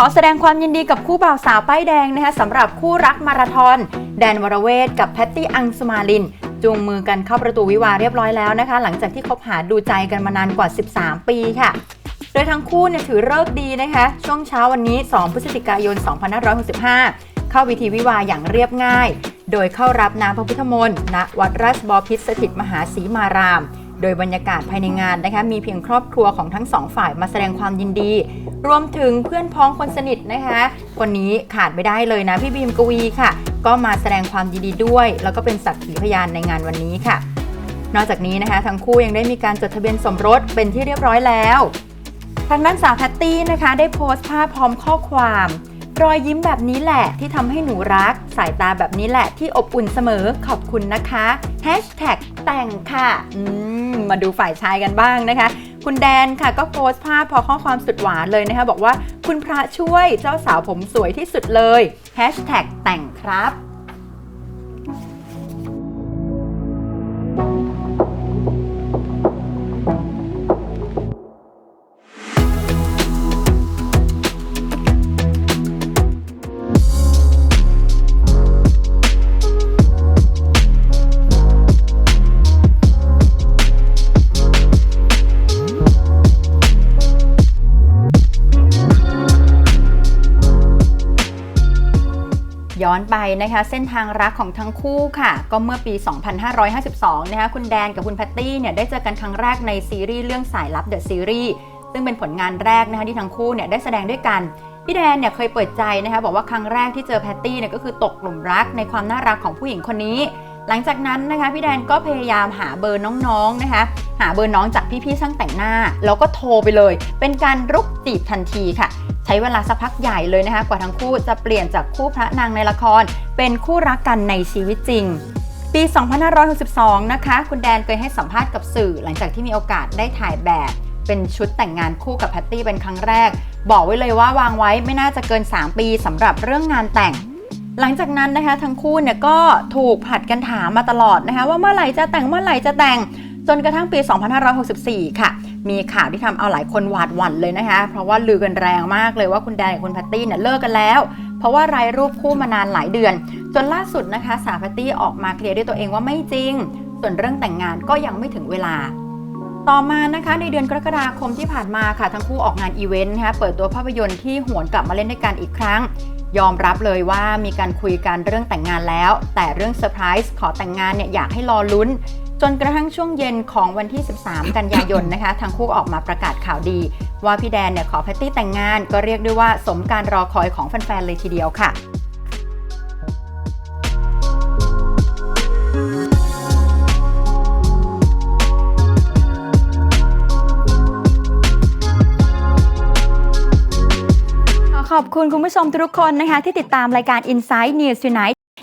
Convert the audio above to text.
ขอแสดงความยินดีกับคู่บ่าวสาวป้ายแดงนะคะสำหรับคู่รักมาราธอน แดนวรเวทกับแพตตี้อังสมาลิน จูงมือกันเข้าประตูวิวาเรียบร้อยแล้วนะคะ หลังจากที่คบหาดูใจกันมานานกว่า 13 ปีค่ะ โดยทั้งคู่เนี่ยถือเลิกดีนะคะ ช่วงเช้าวันนี้ 2 พฤศจิกายน 2565 เข้าวิธีวิวาอย่างเรียบง่าย โดยเข้ารับน้ำพระพุทธมนต์ณวัดราชบพิตรสถิตมหาศรีมาราม โดยบรรยากาศภายในงานนะคะมีเพียงครอบครัวของทั้งสองฝ่ายมาแสดงความยินดี รวมถึงเพื่อนพ้องคนสนิทนะคะคนนี้ขาดไม่ได้เลยนะพี่บีมกวีค่ะ ก็มาแสดงความยินดีด้วย แล้วก็เป็นสักขีพยานในงานวันนี้ค่ะ นอกจากนี้นะคะทั้งคู่ยังได้มีการจดทะเบียนสมรสเป็นที่เรียบร้อยแล้วทางด้านสาวแพตตี้นะคะได้โพสต์ภาพพร้อมข้อความ รอยยิ้มแบบนี้แหละที่ทำให้หนูรัก สายตาแบบนี้แหละที่อบอุ่นเสมอขอบคุณนะคะแฮชแท็กแต่งค่ะอืมมาดูฝ่ายชายกันบ้างนะคะ คุณแดนค่ะก็โพสต์ภาพพอข้อความสุดหวานเลยนะคะ บอกว่าคุณพระช่วยเจ้าสาวผมสวยที่สุดเลยแฮชแท็กแต่งครับ ย้อนไปนะคะเส้นทางรักของทั้งคู่ค่ะ ก็เมื่อปี 2552 นะคะคุณแดนกับคุณแพตตี้เนี่ยได้เจอกันครั้งแรกในซีรีส์เรื่องสายลับเดอะซีรีส์ซึ่งเป็นผลงานแรกนะคะที่ทั้งคู่เนี่ยได้แสดงด้วยกัน พี่แดนเนี่ยเคยเปิดใจนะคะบอกว่าครั้งแรกที่เจอแพตตี้เนี่ยก็คือตกหลุมรักในความน่ารักของผู้หญิงคนนี้ หลังจากนั้นนะคะพี่แดนก็พยายามหาเบอร์น้องๆนะคะหาเบอร์น้องจากพี่ๆช่างแต่งหน้า แล้วก็โทรไปเลย เป็นการรุกจีบทันทีค่ะ ใช้เวลาสักพักใหญ่เลยนะคะกว่าทั้งคู่จะเปลี่ยนจากคู่พระนางในละคร เป็นคู่รักกันในชีวิตจริงปี 2562 นะคะ คุณแดนเคยให้สัมภาษณ์กับสื่อ หลังจากที่มีโอกาสได้ถ่ายแบบเป็นชุดแต่งงานคู่กับแพตตี้เป็นครั้งแรก บอกไว้เลยว่าวางไว้ไม่น่าจะเกิน 3 ปีสำหรับเรื่องงานแต่ง หลังจากนั้นนะคะ ทั้งคู่เนี่ยก็ถูกผัดกันถามมาตลอดนะคะ ว่าเมื่อไหร่จะแต่งเมื่อไหร่จะแต่ง จนกระทั่งปี 2564 ค่ะ มีข่าวที่ทำเอาหลายคนหวาดหวั่นเลยนะคะ เพราะว่าลือกันแรงมากเลยว่าคุณแดนกับคุณแพตตี้เนี่ยเลิกกันแล้ว เพราะว่าไร้รูปคู่มานานหลายเดือน จนล่าสุดนะคะสาวแพตตี้ออกมาเคลียร์ด้วยตัวเองว่าไม่จริง ส่วนเรื่องแต่งงานก็ยังไม่ถึงเวลาต่อมานะคะในเดือนกรกฎาคมที่ผ่านมาค่ะ ทั้งคู่ออกงานอีเวนต์นะคะเปิดตัวภาพยนตร์ที่หวนกลับมาเล่นด้วยกันอีกครั้ง ยอมรับเลยว่ามีการคุยกันเรื่องแต่งงานแล้ว แต่เรื่องเซอร์ไพรส์ขอแต่งงานเนี่ยอยากให้รอลุ้น จนกระทั่งช่วงเย็นของวันที่ 13 กันยายนนะคะทั้งคู่ออกมาประกาศข่าวดี ว่าพี่แดนเนี่ยขอแพตตี้แต่งงานก็เรียกได้ว่าสมการรอคอยของแฟนๆเลยทีเดียวค่ะขอขอบคุณคุณผู้ชมทุกคนนะคะ ที่ติดตามรายการ Inside News Tonight